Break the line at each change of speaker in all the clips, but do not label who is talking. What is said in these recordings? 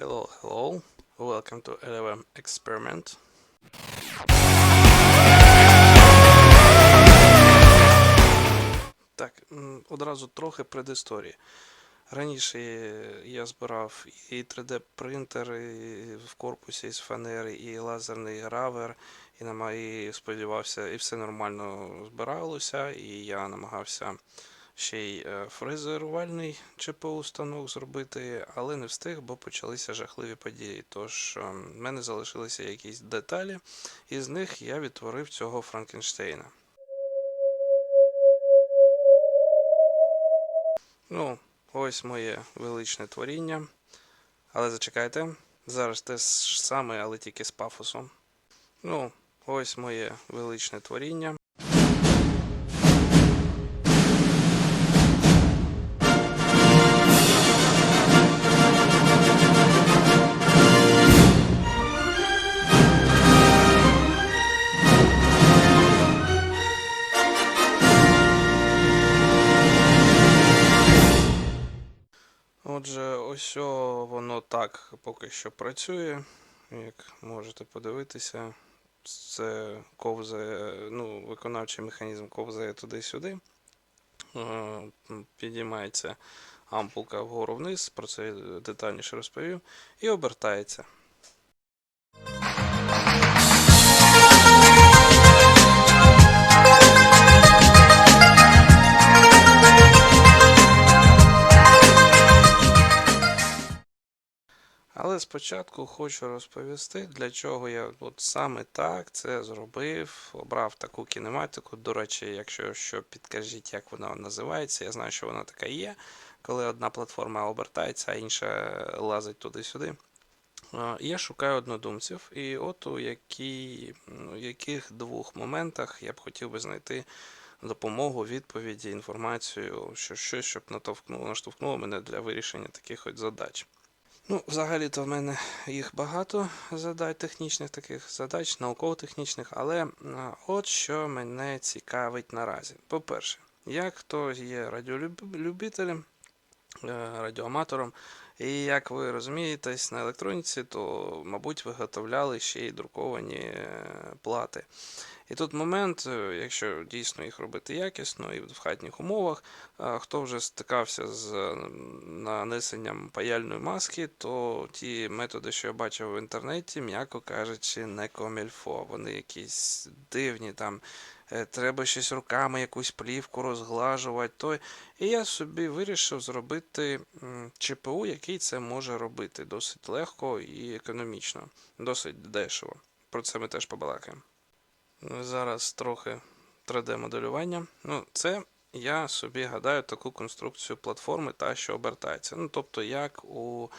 Hello, hello. Welcome to LLM Experiment. Так, одразу трохи предісторії. Раніше я збирав і 3D принтер в корпусі з фанери, і лазерний гравер, і, і сподівався, і все нормально збиралося, і я намагався ще й е, фрезерувальний ЧПУ станок зробити, але не встиг, бо почалися жахливі події. Тож е, в мене залишилися якісь деталі, і з них я відтворив цього Франкенштейна. Ну, ось моє величне творіння. Але зачекайте, зараз те ж саме, але тільки з пафосом. Ну, ось моє величне творіння. Отже, ось воно так поки що працює. Як можете подивитися, це ковзає, ну, виконавчий механізм ковзає туди-сюди. Е, Підіймається ампулка вгору вниз, про це детальніше розповів, і обертається. Але спочатку хочу розповісти, для чого я от саме так це зробив, обрав таку кінематику. До речі, якщо що, підкажіть, як вона називається. Я знаю, що вона така є, коли одна платформа обертається, а інша лазить туди-сюди. Я шукаю однодумців, і от у які, ну, яких двох моментах я б хотів би знайти допомогу, відповіді, інформацію, що щось, щоб наштовхнуло мене для вирішення таких от задач. Ну, взагалі-то в мене їх багато задач, технічних таких задач, науково-технічних, але от що мене цікавить наразі. По-перше, як хто є радіолюбителем, е, радіоаматором, і як ви розумієтесь на електроніці, то, мабуть, виготовляли ще й друковані е, плати. І тут момент, е, якщо дійсно їх робити якісно і в хатніх умовах, хто вже стикався з нанесенням паяльної маски, то ті методи, що я бачив в інтернеті, м'яко кажучи, не комільфо. Вони якісь дивні там. Е, Треба щось руками, якусь плівку розглажувати. Той. І я собі вирішив зробити ЧПУ, який це може робити досить легко і економічно, досить дешево. Про це ми теж побалакаємо. Ну, Зараз трохи 3D-моделювання. Ну, це я собі гадаю таку конструкцію платформи, та що обертається. Ну, тобто, як у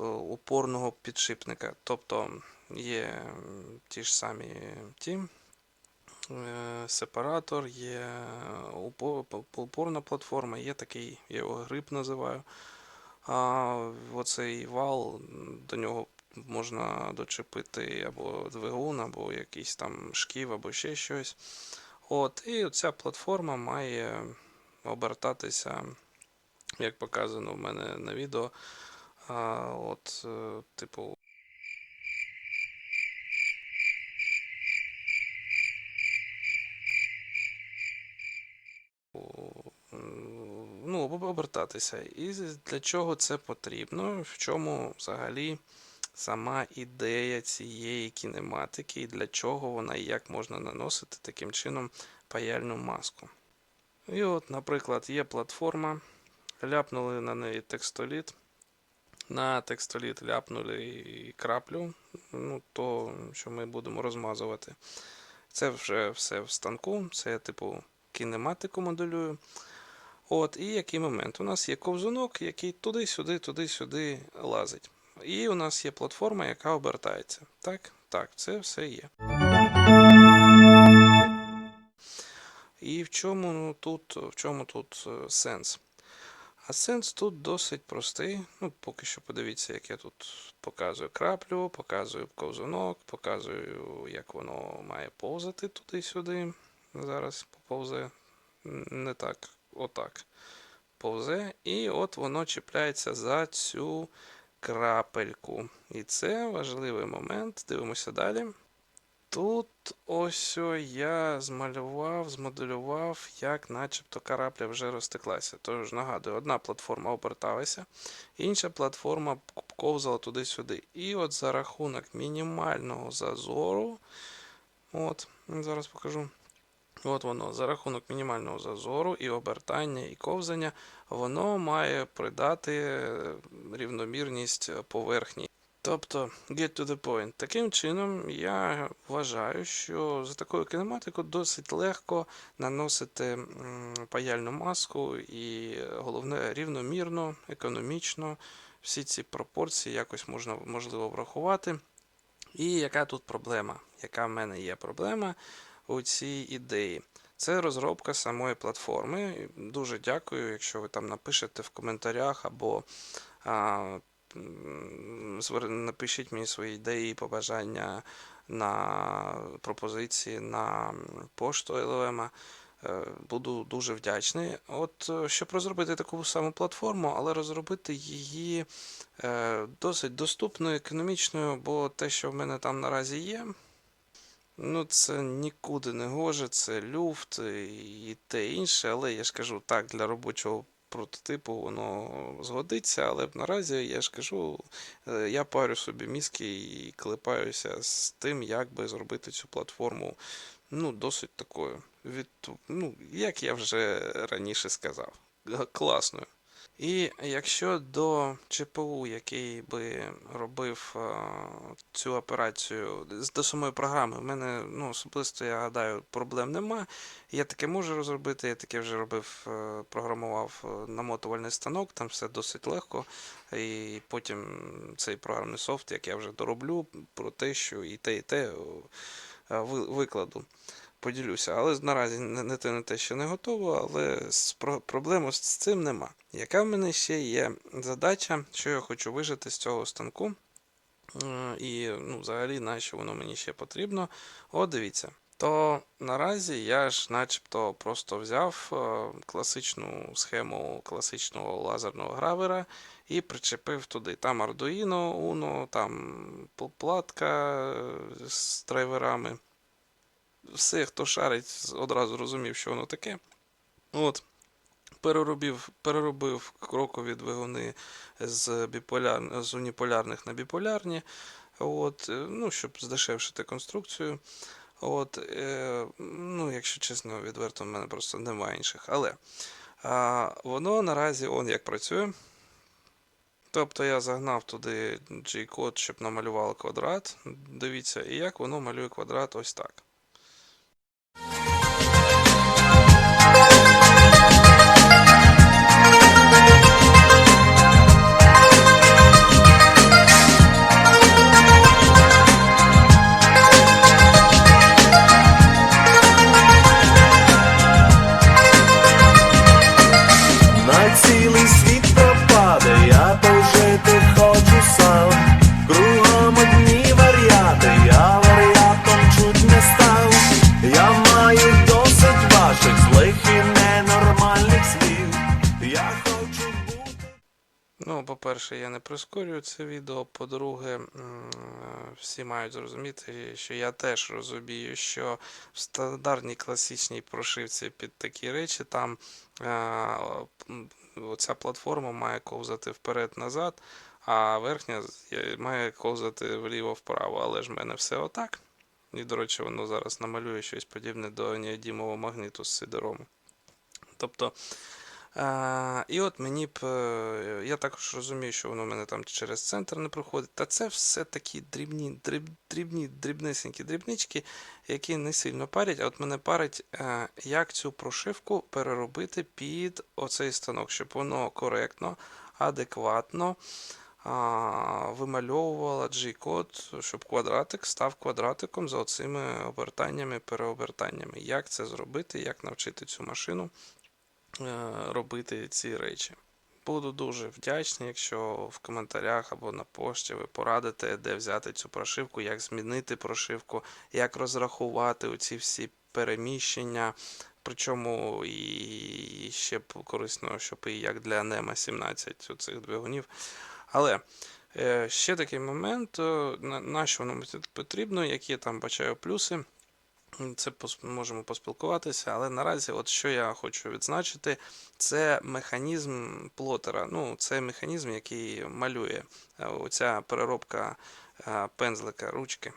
е, упорного підшипника. Тобто є ті ж самі ті. Е, Сепаратор, є упо- упорна платформа, є такий, я його гриб називаю. А оцей вал, до нього можна дочепити або двигун, або якийсь там шків, або ще щось. От, і ця платформа має обертатися, як показано в мене на відео. От, е, типу. Ну, обертатися. І для чого це потрібно? В чому взагалі сама ідея цієї кінематики, і для чого вона і як можна наносити таким чином паяльну маску. І от, наприклад, є платформа, ляпнули на неї текстоліт. На текстоліт ляпнули краплю, ну, то, що ми будемо розмазувати. Це вже все в станку, це я типу кінематику моделюю. От, і який момент? У нас є ковзунок, який туди-сюди, туди-сюди лазить. І у нас є платформа, яка обертається. Так, так, це все є. І в чому ну, тут, в чому тут е, сенс? А сенс тут досить простий. Ну, поки що подивіться, як я тут показую краплю, показую ковзунок, показую, як воно має повзати туди-сюди. Зараз поповзе не так, отак. Повзе, і от воно чіпляється за цю крапельку. І це важливий момент. Дивимося далі. Тут ось я змалював, змоделював, як начебто карапля вже розтеклася. Тож нагадую, одна платформа оберталася, інша платформа ковзала туди-сюди. І от за рахунок мінімального зазору, от, зараз покажу. От воно, за рахунок мінімального зазору і обертання, і ковзання, воно має придати е, рівномірність поверхні. Тобто, get to the point. Таким чином, я вважаю, що за такою кінематикою досить легко наносити паяльну маску і головне рівномірно, економічно. Всі ці пропорції якось можна можливо врахувати. І яка тут проблема? Яка в мене є проблема у цій ідеї? Це розробка самої платформи. Дуже дякую, якщо ви там напишете в коментарях або а, напишіть мені свої ідеї, побажання на пропозиції на пошту LLM. Е, Буду дуже вдячний. От е, щоб розробити таку саму платформу, але розробити її е, досить доступною, економічною, бо те, що в мене там наразі є, ну це нікуди не гоже, це люфт і те інше, але я ж кажу, так, для робочого прототипу воно згодиться, але наразі я ж кажу, е, я парю собі мізки і клепаюся з тим, як би зробити цю платформу ну, досить такою. Від, ну, як я вже раніше сказав, класною. І якщо до ЧПУ, який би робив е, цю операцію до самої програми, в мене ну, особисто, я гадаю, проблем нема. Я таке можу розробити, я таке вже робив, е, програмував е, намотувальний станок, там все досить легко. І потім цей програмний софт, як я вже дороблю, про те, що і те, і те ви- викладу поділюся. Але наразі не, те, не те, що не готово, але з про, з цим нема. Яка в мене ще є задача, що я хочу вижити з цього станку? І ну, взагалі, на що воно мені ще потрібно? О, дивіться. То наразі я ж начебто просто взяв е, класичну схему класичного лазерного гравера і причепив туди. Там Arduino, Uno, там платка е, з драйверами все, хто шарить, одразу розумів, що воно таке. От. Переробив, переробив крокові двигуни з, біполяр... з уніполярних на біполярні, от, е, ну, щоб здешевшити конструкцію. От, е, ну, якщо чесно, відверто, в мене просто немає інших. Але а, воно наразі он як працює. Тобто я загнав туди G-код, щоб намалювало квадрат. Дивіться, і як воно малює квадрат ось так. По-перше, я не прискорюю це відео. По-друге, всі мають зрозуміти, що я теж розумію, що в стандартній класичній прошивці під такі речі там е, м, оця платформа має ковзати вперед-назад, а верхня має ковзати вліво-вправо. Але ж в мене все отак. І, до речі, воно зараз намалює щось подібне до неодімового магніту з сидерому. Тобто. А, і от мені б. е, Я також розумію, що воно в мене там через центр не проходить. Та це все такі дрібні, дріб, дрібні, дрібнесенькі дрібнички, які не сильно парять. А от мене парить, е, як цю прошивку переробити під оцей станок, щоб воно коректно, адекватно а, вимальовувало G-код, щоб квадратик став квадратиком за оцими обертаннями, переобертаннями. Як це зробити, як навчити цю машину робити ці речі. Буду дуже вдячний, якщо в коментарях або на пошті ви порадите, де взяти цю прошивку, як змінити прошивку, як розрахувати оці всі переміщення. Причому і ще корисно, щоб і як для NEMA 17 цих двигунів. Але Е, Ще такий момент, е, на, що воно потрібно, які там бачаю плюси. Це можемо поспілкуватися, але наразі, от що я хочу відзначити, це механізм плотера. Ну, це механізм, який малює е, оця переробка е, пензлика ручки.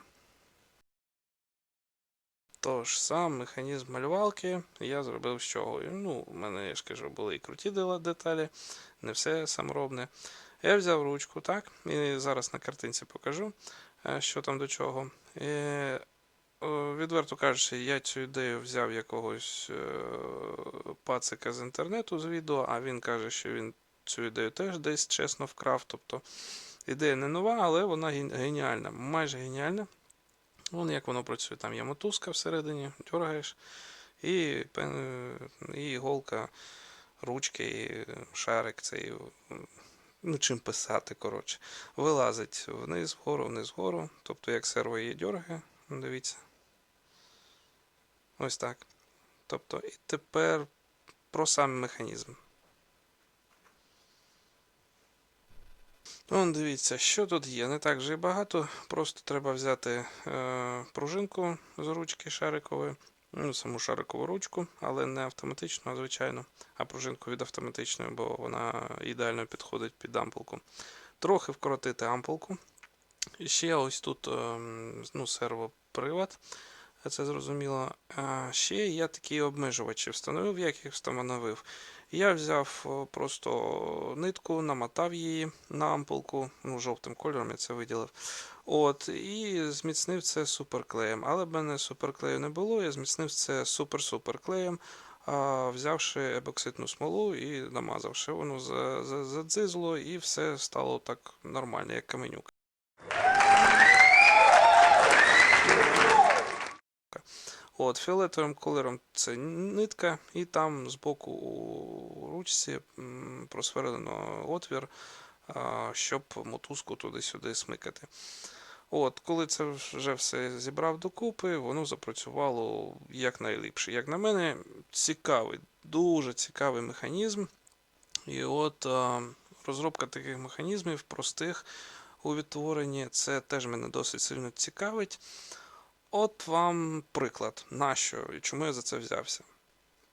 Тож сам механізм малювалки я зробив з чого. Ну, у мене, я ж кажу, були і круті деталі, не все саморобне. Я взяв ручку, так, і зараз на картинці покажу, е, що там до чого. О, відверто кажучи, я цю ідею взяв якогось е, пацика з інтернету з відео, а він каже, що він цю ідею теж десь чесно вкрав. Тобто ідея не нова, але вона геніальна, майже геніальна. Вон як воно працює. Там є мотузка всередині, дергаєш, і, і іголка, ручки, і шарик цей. Ну, чим писати, коротше. Вилазить вниз, вгору, вниз, вгору. Тобто, як серво її. Ну, Дивіться. Ось так. Тобто, і тепер про сам механізм. Вон дивіться, що тут є. Не так вже і багато. Просто треба взяти е, пружинку з ручки шарикової, ну, саму шарикову ручку, але не автоматичну, а звичайно, а пружинку від автоматичної, бо вона ідеально підходить під ампулку. Трохи вкоротити ампулку. І ще ось тут ем, ну, сервопривод. Це зрозуміло. А ще я такі обмежувачі встановив, як їх встановив. Я взяв просто нитку, намотав її на ампулку, ну, жовтим кольором я це виділив. От, і зміцнив це суперклеєм. Але в мене суперклею не було, я зміцнив це супер-суперклеєм, взявши ебоксидну смолу і намазавши, воно за- за- задзизло, і все стало так нормально, як каменюк. От, фіолетовим кольором це нитка, і там збоку у ручці просверлено отвір, щоб мотузку туди-сюди смикати. От, коли це вже все зібрав докупи, воно запрацювало якнайліпше. Як на мене, цікавий, дуже цікавий механізм. І от розробка таких механізмів простих у відтворенні, це теж мене досить сильно цікавить. От вам приклад, нащо і чому я за це взявся.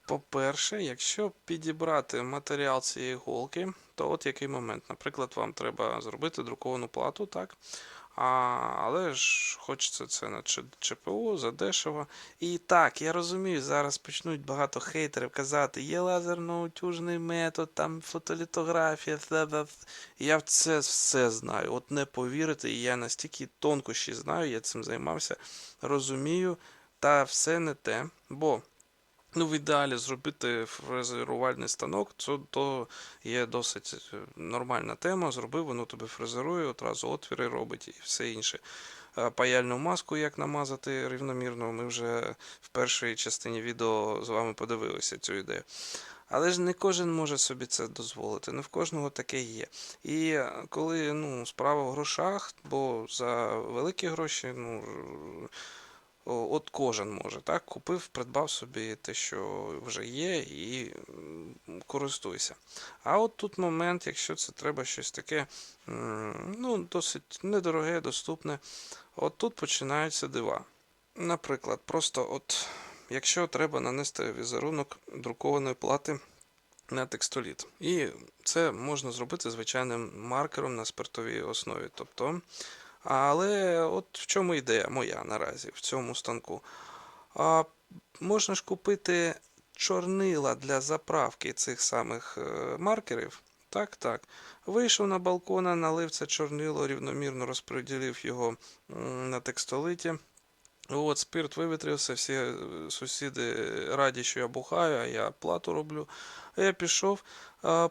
По-перше, якщо підібрати матеріал цієї голки, то от який момент. Наприклад, вам треба зробити друковану плату, так? А, але ж хочеться це на ЧПУ задешево. І так, я розумію, зараз почнуть багато хейтерів казати, є лазерно-утюжний метод, там фотолітографія. та-та-та». Я це все знаю. От не повірите, я настільки тонкощі знаю, я цим займався, розумію, та все не те. Бо Ну, в ідеалі зробити фрезерувальний станок, це то є досить е, нормальна тема. Зробив, воно тобі фрезерує, одразу отвіри робить і все інше. Паяльну маску, як намазати рівномірно, ми вже в першій частині відео з вами подивилися цю ідею. Але ж не кожен може собі це дозволити, не в кожного таке є. І коли ну, справа в грошах, бо за великі гроші, ну. От кожен може, так? Купив, придбав собі те, що вже є, і користуйся. А от тут момент, якщо це треба щось таке, ну, досить недороге, доступне, от тут починаються дива. Наприклад, просто от, якщо треба нанести візерунок друкованої плати на текстоліт. І це можна зробити звичайним маркером на спиртовій основі. Тобто, але от в чому ідея моя наразі в цьому станку. А, можна ж купити чорнила для заправки цих самих е, маркерів. Так, так. Вийшов на балкон, налив це чорнило, рівномірно розподілив його на текстолиті. От, спирт вивітрився, всі е, сусіди раді, що я бухаю, а я плату роблю. Я пішов,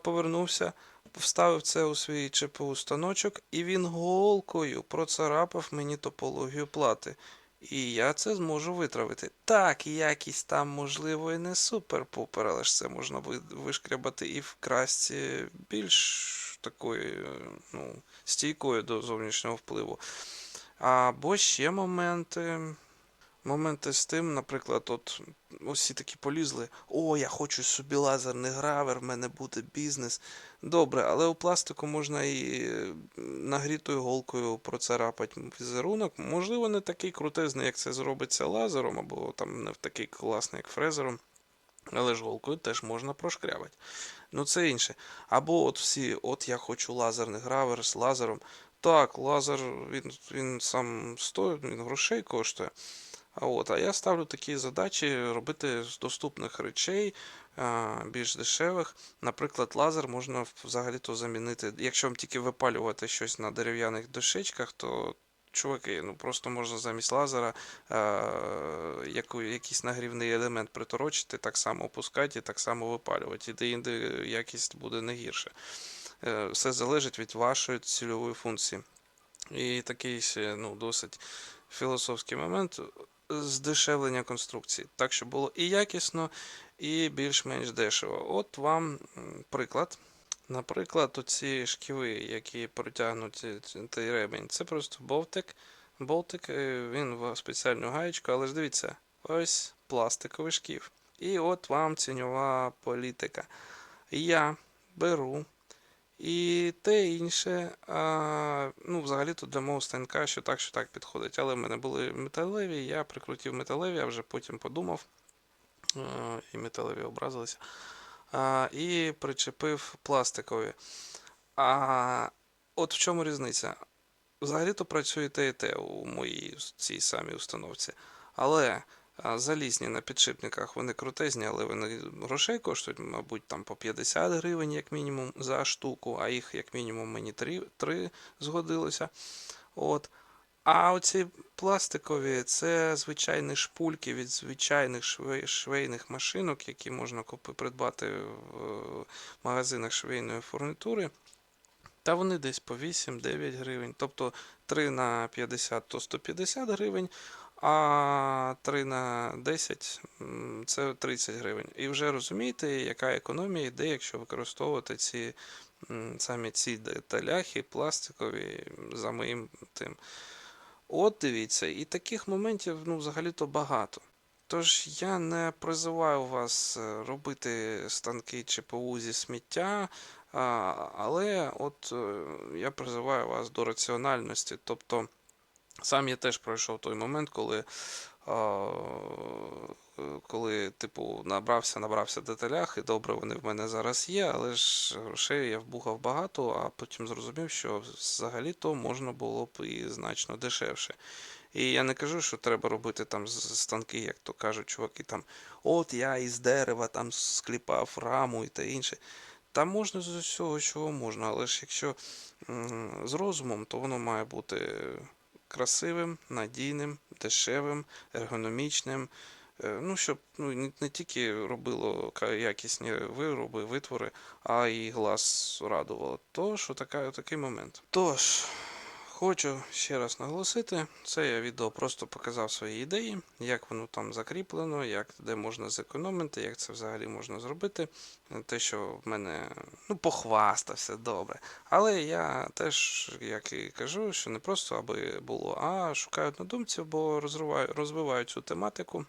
повернувся, вставив це у свій ЧПУ станочок, і він голкою процарапав мені топологію плати. І я це зможу витравити. Так, якість там, можливо, і не супер-пупер, але ж це можна вишкрябати і в красці більш такої, е, ну, стійкою до зовнішнього впливу. Або ще моменти. Моменти з тим, наприклад, от усі такі полізли. О, я хочу собі лазерний гравер, в мене буде бізнес. Добре, але у пластику можна і нагрітою голкою процарапати візерунок. Можливо, не такий крутезний, як це зробиться лазером, або там не такий класний, як фрезером. Але ж голкою теж можна прошкрябати. Ну це інше. Або от всі, от я хочу лазерний гравер з лазером. Так, лазер він, він сам стоїть, він грошей коштує. А от, а я ставлю такі задачі робити з доступних речей, більш дешевих. Наприклад, лазер можна взагалі-то замінити. Якщо вам тільки випалювати щось на дерев'яних дощечках, то чуваки, ну просто можна замість лазера а, яку, якийсь нагрівний елемент приторочити, так само опускати і так само випалювати. І де-інде якість буде не гірше. Е, Все залежить від вашої цільової функції. І такий ну, досить філософський момент здешевлення конструкції. Так, щоб було і якісно, і більш-менш дешево. От вам приклад. Наприклад, оці шківи, які протягнуті цей ребень, це просто болтик. Болтик, е, він в спеціальну гаєчку, але ж дивіться, ось пластиковий шків. І от вам ціньова політика. Я беру і те інше, а, ну, взагалі-то для мого станка, що так, що так підходить. Але в мене були металеві, я прикрутив металеві, а вже потім подумав, а, і металеві образилися. А, і причепив пластикові. А от в чому різниця? Взагалі-то працює те і те у моїй цій самій установці. Але залізні на підшипниках вони крутезні, але вони грошей коштують, мабуть, там по 50 гривень, як мінімум, за штуку, а їх, як мінімум, мені 3, 3 згодилося. От. А оці пластикові це звичайні шпульки від звичайних швей, швейних машинок, які можна купи, придбати в е, магазинах швейної фурнітури. Та вони десь по 8-9 гривень. Тобто 3 на 50 то 150 гривень, а 3 на 10 це 30 гривень. І вже розумієте, яка економія йде, якщо використовувати ці м, саме ці деталяхи пластикові за моїм тим. От дивіться, і таких моментів ну, взагалі-то багато. Тож я не призиваю вас е, робити станки ЧПУ зі сміття, але от е, я призиваю вас до раціональності. Тобто, сам я теж пройшов той момент, коли, коли типу, набрався, набрався деталях, і добре, вони в мене зараз є, але ж грошей я вбухав багато, а потім зрозумів, що взагалі-то можна було б і значно дешевше. І я не кажу, що треба робити там станки, як то кажуть чуваки, там, от я із дерева там скліпав раму і та інше. Та можна з усього, чого можна, але ж якщо з розумом, то воно має бути красивим, надійним, дешевим, ергономічним. Е, Ну, щоб ну, не, тільки робило якісні вироби, витвори, а і глаз радувало. Тож, отака, такий момент. Тож, Хочу ще раз наголосити, це я відео просто показав свої ідеї, як воно там закріплено, як де можна зекономити, як це взагалі можна зробити. Те, що в мене ну, похвастався добре. Але я теж, як і кажу, що не просто аби було, а шукаю однодумців, бо розвиваю, розвиваю цю тематику,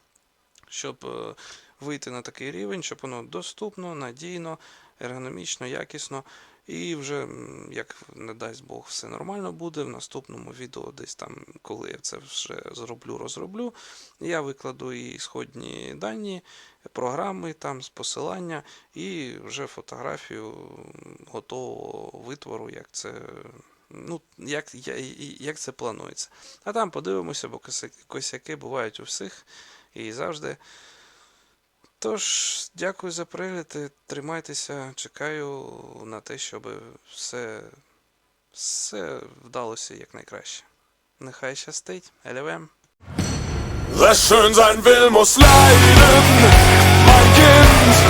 щоб е, вийти на такий рівень, щоб воно доступно, надійно, ергономічно, якісно. І вже, як не дасть Бог, все нормально буде. В наступному відео, десь там, коли я це вже зроблю, розроблю, я викладу і ісходні дані, програми там з посилання, і вже фотографію готового витвору, як це. Ну, як, як це планується. А там подивимося, бо косяки бувають у всіх і завжди. Тож, дякую за перегляд. Тримайтеся, чекаю на те, щоб все, все вдалося якнайкраще. Нехай щастить. Елевем.
Wer schön sein will, muss leiden, mein Kind.